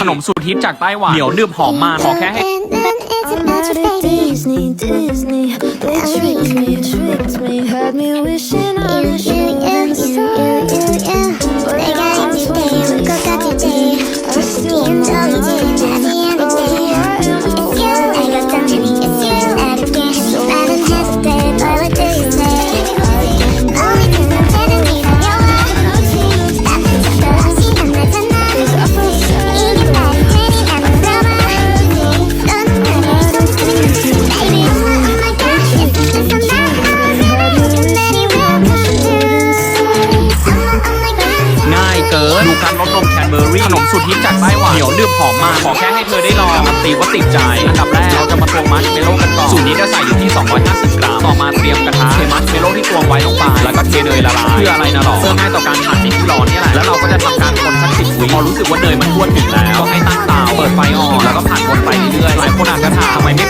ขนมสูตรฮิตจากไต้หวันเหนียวหนึบหอมมากขอแค่ให้ I'm not a Disney, Disney. They tricked me, tricked me, กินดูการลดนมแคนเบอร์รี่ขนมสูตรฮิตจากไต้หวันเหนียวหนึบหอมมาก ขอแค่ให้เธอได้ลองการันตีว่าติดใจ อันดับแรกเราจะมาตวงมัชเมลโล่กันก่อน สูตรนี้จะใส่อยู่ที่ 250 กรัม ต่อมาเตรียมกระทะเทมัชเมลโล่ที่ตวงไว้ลงไป แล้วก็เทเนยละลาย เพื่ออะไรนะหรอเพื่อง่ายต่อการผ่านในที่ร้อนเนี่ยแหละ แล้วเราก็จะทำการคนสักสิบวิพอรู้สึกว่าเนยมันทั่วถึงแล้ว ก็ให้ตั้งเตาเปิดไฟอ่อน แล้วก็ผ่านวนไปเรื่อยๆ หลายคนอาจจะถามทำไมไม่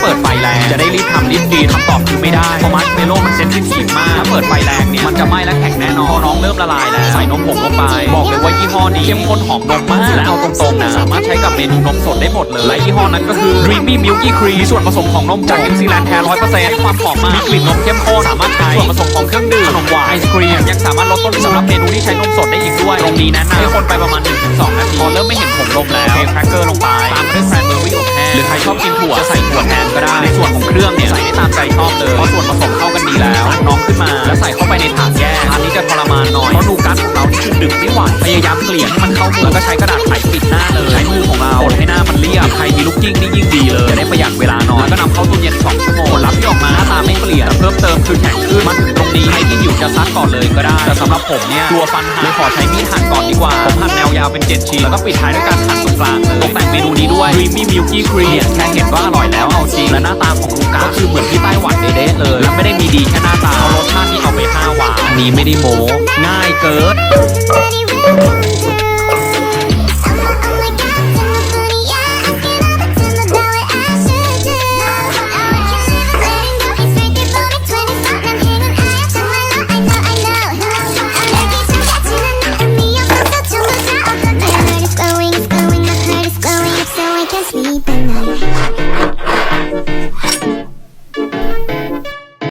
เปิดไฟแรง จะได้รีบทำรีบดีคำตอบคือไม่ได้เพราะมัชเมโลมันเซนซิทีฟมากถ้าเปิดไฟแรงเนี่ยมันจะไหม้และแข็งแน่นอนน้องเริ่มละลายแล้วใส่นมผงลงไป บอกเลยว่ายี่ห้อนี้เข้มข้นหอมนมมากและเอาตรงๆนะสามารถใช้กับเมนูนมสดได้หมดเลยและยี่ห้อนั้นก็คือ Dreamy Milky Cream ส่วนผสมของนมจากนิวซีแลนด์แท้ร้อยเปอร์เซ็นต์ให้ความหอมมากมีกลิ่นนมเข้มข้นสามารถใช้ส่วนผสมของเครื่องดื่มขนมหวานไอศครีมยังสามารถลดต้นทุนสำหรับเมนูที่ใช้นมสดได้อีกด้วยตรงนี้แนะนำให้คนไปประมาณ1-2นาทีพอเริ่มไม่เห็นผงนมแล้วเทแครกเกอร์ลงไปตามด้วยแคร ร์รี่อบแห้งหรือใครชอบกินถั่วจะใส่ถั่วแทนก็ได้ในส่วนของเครื่องเนี่ยใส่ได้ตามใจชอบเลยเพราะส่วนผสมเข้ากันดีแล้วตักน้องขึ้นมา แล้วใส่เข้าไปในถาดแยกอันนี้จะทรมานหน่อยเพราะนูกัสของเรานี่คือดึงไม่ไหวพยายามเกลี่ยให้มันเข้ามือแล้วก็ใช้กระดาษไขปิดหน้าเลยใช้มือของเรากดให้หน้ามันเรียบใครมีลูกกิ้งนี่ยิ่งดีเลยจะได้ประหยัดเวลาน้อยแล้วก็นำเข้าตู้เย็น2ชั่วโมงผลลัพธ์ที่ออกมาหน้าตาไม่เปลี่ยนแต่เพิ่มเติมคือแข็งขึ้นมาถึงตรงนี้ใครที่หิวจะซัดก่อนเลยก็ได้แต่สำหรับผมเนี่ยกลัวฟันหักเลยขอใช้มีดหั่นก่อนดีกว่าผมหั่นแนวยาวเป็น 7 ชิ้น แล้วก็ปิดท้ายด้วยการหั่นตรงกลางเลยตกแต่งเมนูนี้ด้วย Creamy Milky Cream แค่เห็นก็อร่อยแล้วเอาจริง และหน้าตาของลูกาก็คือเหมือนที่ไต้หวันเด๊ะๆเลย และไม่ได้มีดีแค่หน้าตาเอารสชาติที่เอาไปห้าวาอันนี้ไม่ได้โม้ง่ายเกิน Ready,